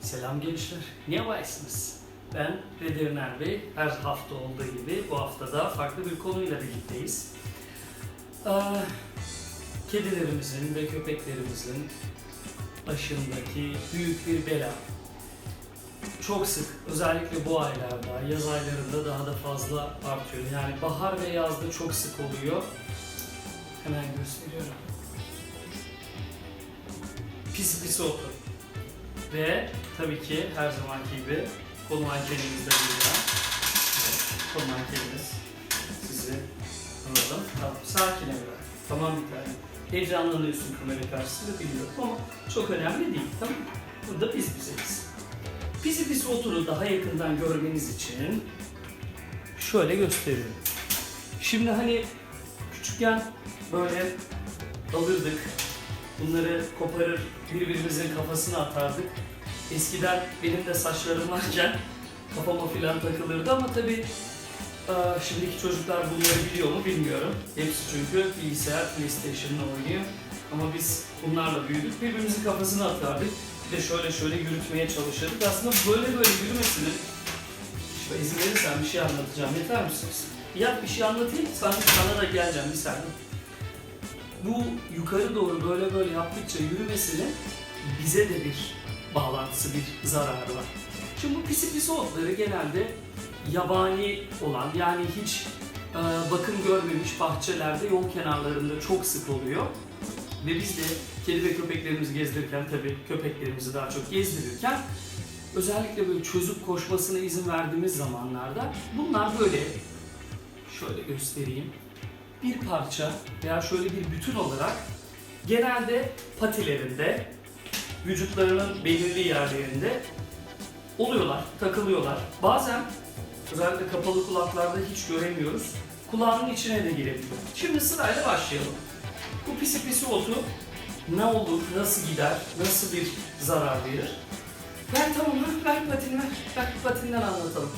Selam gençler. Niye varsınız? Ben Veteriner Bey. Her hafta olduğu gibi bu hafta da farklı bir konuyla birlikteyiz. Ee, kedilerimizin ve köpeklerimizin başındaki büyük bir bela. Çok sık, özellikle bu aylarda, yaz aylarında daha da fazla artıyor. Yani bahar ve yazda çok sık oluyor. Hemen gösteriyorum. Pis pis otu. Ve tabii ki her zamanki gibi konu mankenimiz de burada. Evet, mankenimiz. Sizi alalım. Tamam, sakin evlat. Tamam bir tane. Heyecanlanıyorsun kamera karşısında biliyorum ama çok önemli değil. Tamam mı? Burada biz bizeyiz. Pisi pisi oturu daha yakından görmeniz için şöyle gösteriyorum. Şimdi hani küçükken böyle alırdık, bunları koparır birbirimizin kafasına atardık. Eskiden benim de saçlarım varken kafama filan takılırdı ama tabii şimdiki çocuklar bunları biliyor mu bilmiyorum. Hepsi çünkü bilgisayar, PlayStation'la oynuyor. Ama biz bunlarla büyüdük. Birbirimizin kafasına atardık. Bir de şöyle şöyle yürütmeye çalışırdık. Aslında böyle böyle yürümesini Şöyle izin verirsen bir şey anlatacağım. Yeter misiniz? Yap bir şey anlatayım. Sana, sana da geleceğim bir saniye. Bu yukarı doğru böyle böyle yaptıkça yürümesinin bize de bir bağlantısı, bir zararı var. Şimdi bu pisi pisi otları genelde yabani olan yani hiç e, bakım görmemiş bahçelerde yol kenarlarında çok sık oluyor. Ve biz de kedi ve köpeklerimizi gezdirirken tabii köpeklerimizi daha çok gezdirirken özellikle böyle çözüp koşmasına izin verdiğimiz zamanlarda bunlar böyle şöyle göstereyim bir parça veya şöyle bir bütün olarak genelde patilerinde vücutlarının belirli yerlerinde oluyorlar, takılıyorlar. Bazen özellikle kapalı kulaklarda hiç göremiyoruz. Kulağının içine de girebiliyor. Şimdi sırayla başlayalım. Bu pisi pisi otu ne olur, nasıl gider, nasıl bir zarar verir? Ver tamam mı? Ver patini ver. Ver anlatalım.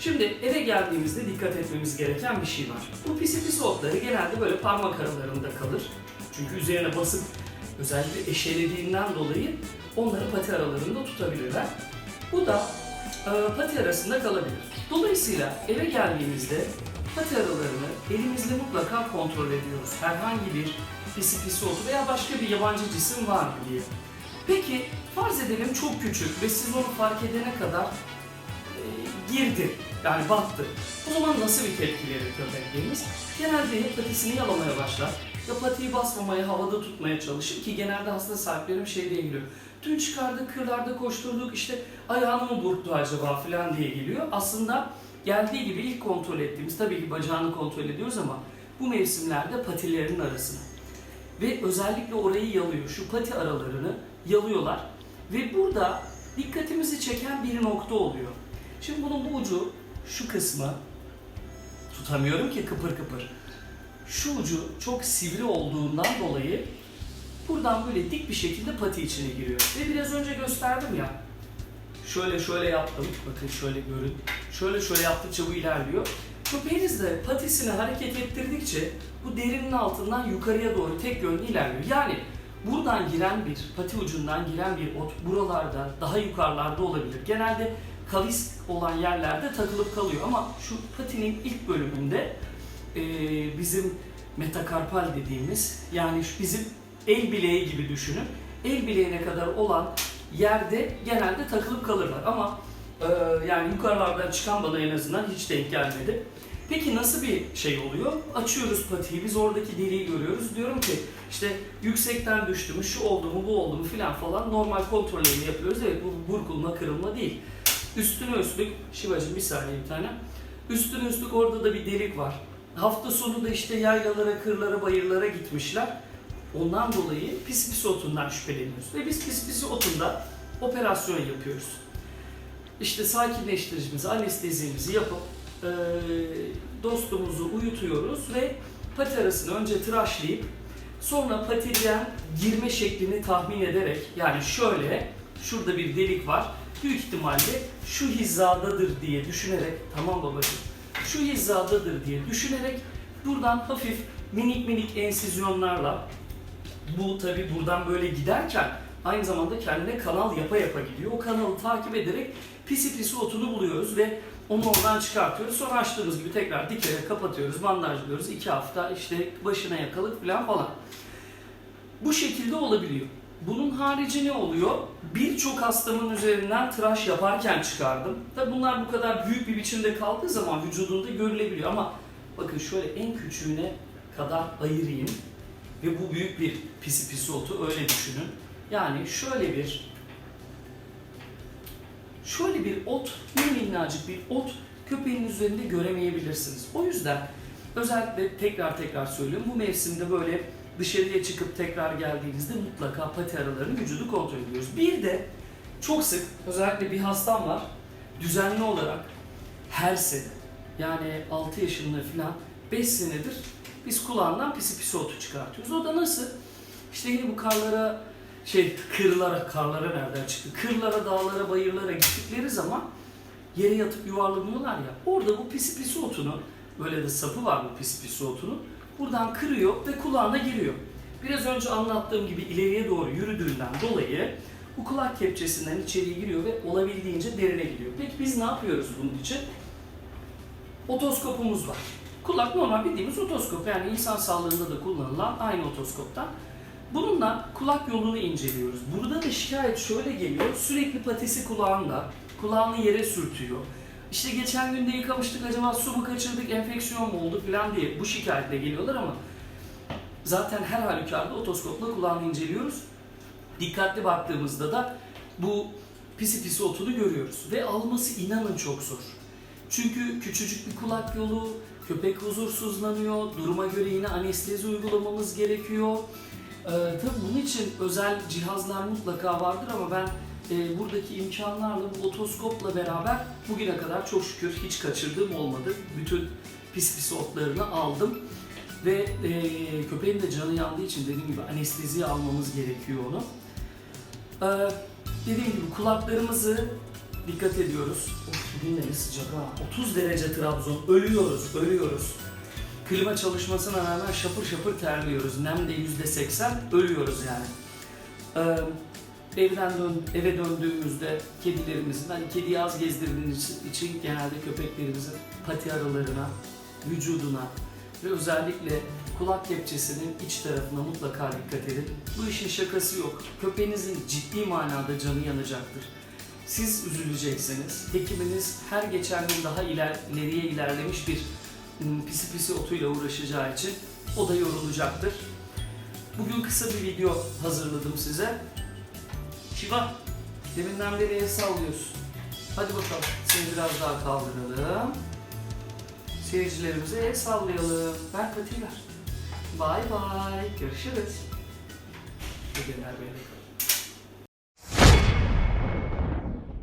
Şimdi eve geldiğimizde dikkat etmemiz gereken bir şey var. Bu pisi pisi otları genelde böyle parmak aralarında kalır. Çünkü üzerine basıp özellikle eşelediğinden dolayı onları pati aralarında tutabilirler. Bu da e, pati arasında kalabilir. Dolayısıyla eve geldiğimizde pati aralarını elimizle mutlaka kontrol ediyoruz. Herhangi bir pisi pisi otu veya başka bir yabancı cisim var mı diye. Peki farz edelim çok küçük ve siz onu fark edene kadar e, girdi. Yani battı. O zaman nasıl bir tepki verir köpeklerimiz? Genelde ya patisini yalamaya başlar ya patiyi basmamaya, havada tutmaya çalışır ki genelde hasta sahiplerim şey diye geliyor. Dün çıkardık, kırlarda koşturduk, işte ayağını mı burktu acaba falan diye geliyor. Aslında geldiği gibi ilk kontrol ettiğimiz, tabii ki bacağını kontrol ediyoruz ama bu mevsimlerde patilerin arasını. Ve özellikle orayı yalıyor, şu pati aralarını yalıyorlar. Ve burada dikkatimizi çeken bir nokta oluyor. Şimdi bunun bu ucu şu kısmı tutamıyorum ki kıpır kıpır. Şu ucu çok sivri olduğundan dolayı buradan böyle dik bir şekilde pati içine giriyor. Ve biraz önce gösterdim ya. Şöyle şöyle yaptım. Bakın şöyle görün. Şöyle şöyle yaptıkça bu ilerliyor. Köpeğiniz de patisini hareket ettirdikçe bu derinin altından yukarıya doğru tek yönlü ilerliyor. Yani buradan giren bir, pati ucundan giren bir ot buralarda, daha yukarılarda olabilir. Genelde kavis olan yerlerde takılıp kalıyor ama şu patinin ilk bölümünde e, bizim metakarpal dediğimiz yani bizim el bileği gibi düşünün. El bileğine kadar olan yerde genelde takılıp kalırlar ama e, yani yukarılardan çıkan bana en azından hiç denk gelmedi. Peki nasıl bir şey oluyor? Açıyoruz patiyi, biz oradaki deliği görüyoruz. Diyorum ki işte yüksekten düştü mü, şu oldu mu, bu oldu mu filan falan normal kontrollerini yapıyoruz. Evet bu burkulma, kırılma değil. Üstüne üstlük, Şivacım bir saniye bir tane. Üstüne üstlük orada da bir delik var. Hafta sonu da işte yaylalara, kırlara, bayırlara gitmişler. Ondan dolayı pis pis otundan şüpheleniyoruz. Ve biz pis pis otunda operasyon yapıyoruz. İşte sakinleştiricimizi, anestezimizi yapıp eee, dostumuzu uyutuyoruz ve pati arasını önce tıraşlayıp sonra patiden girme şeklini tahmin ederek yani şöyle şurada bir delik var büyük ihtimalle şu hizadadır diye düşünerek tamam babacığım şu hizadadır diye düşünerek buradan hafif minik minik ensizyonlarla bu tabi buradan böyle giderken aynı zamanda kendine kanal yapa yapa gidiyor. O kanalı takip ederek pisi pisi otunu buluyoruz ve onu oradan çıkartıyoruz. Sonra açtığımız gibi tekrar dikerek kapatıyoruz, bandajlıyoruz. iki hafta işte başına yakalık falan falan. Bu şekilde olabiliyor. Bunun harici ne oluyor? Birçok hastamın üzerinden tıraş yaparken çıkardım. Tabi bunlar bu kadar büyük bir biçimde kaldığı zaman vücudunda görülebiliyor ama bakın şöyle en küçüğüne kadar ayırayım ve bu büyük bir pisi pisi otu öyle düşünün. Yani şöyle bir şöyle bir ot, minnacık bir ot köpeğin üzerinde göremeyebilirsiniz. O yüzden özellikle tekrar tekrar söylüyorum bu mevsimde böyle dışarıya çıkıp tekrar geldiğinizde mutlaka pati aralarını vücudu kontrol ediyoruz. Bir de çok sık özellikle bir hastam var düzenli olarak her sene yani 6 yaşında falan 5 senedir biz kulağından pisi pisi otu çıkartıyoruz. O da nasıl? İşte yine bu karlara şey kırlara, karlara nereden çıktı? Kırlara, dağlara, bayırlara gittikleri zaman yere yatıp yuvarlanıyorlar ya. Orada bu pisi pisi otunu, böyle de sapı var bu pisi pisi otunun. Buradan kırıyor ve kulağına giriyor. Biraz önce anlattığım gibi ileriye doğru yürüdüğünden dolayı bu kulak kepçesinden içeriye giriyor ve olabildiğince derine gidiyor. Peki biz ne yapıyoruz bunun için? Otoskopumuz var. Kulak normal bildiğimiz otoskop yani insan sağlığında da kullanılan aynı otoskoptan. Bununla kulak yolunu inceliyoruz. Burada da şikayet şöyle geliyor. Sürekli patisi kulağında, kulağını yere sürtüyor. İşte geçen gün de yıkamıştık acaba su mu kaçırdık, enfeksiyon mu oldu falan diye bu şikayetle geliyorlar ama zaten her halükarda otoskopla kulağını inceliyoruz. Dikkatli baktığımızda da bu pisi pisi otunu görüyoruz ve alması inanın çok zor. Çünkü küçücük bir kulak yolu, köpek huzursuzlanıyor, duruma göre yine anestezi uygulamamız gerekiyor. Ee, tabii bunun için özel cihazlar mutlaka vardır ama ben e, buradaki imkanlarla bu otoskopla beraber bugüne kadar çok şükür hiç kaçırdığım olmadı. Bütün pis pis otlarını aldım ve e, köpeğin de canı yandığı için dediğim gibi anesteziye almamız gerekiyor onu. Ee, dediğim gibi kulaklarımızı dikkat ediyoruz. Of bugün de sıcak ha. 30 derece Trabzon. Ölüyoruz, ölüyoruz. Klima çalışmasına rağmen şapır şapır terliyoruz. Nem de %80, ölüyoruz yani. Ee, evden dön, eve döndüğümüzde kedilerimizin, hani kediyi az gezdirdiğiniz için genelde köpeklerimizin pati aralarına, vücuduna ve özellikle kulak kepçesinin iç tarafına mutlaka dikkat edin. Bu işin şakası yok. Köpeğinizin ciddi manada canı yanacaktır. Siz üzüleceksiniz. Hekiminiz her geçen gün daha iler, ileriye ilerlemiş bir ım, pisi pisi otuyla uğraşacağı için o da yorulacaktır. Bugün kısa bir video hazırladım size. Şiva, deminden beri el sallıyorsun. Hadi bakalım, seni biraz daha kaldıralım. Seyircilerimize el sallayalım. Ver patiyi ver. Bye bye, görüşürüz. Bugünler böyle.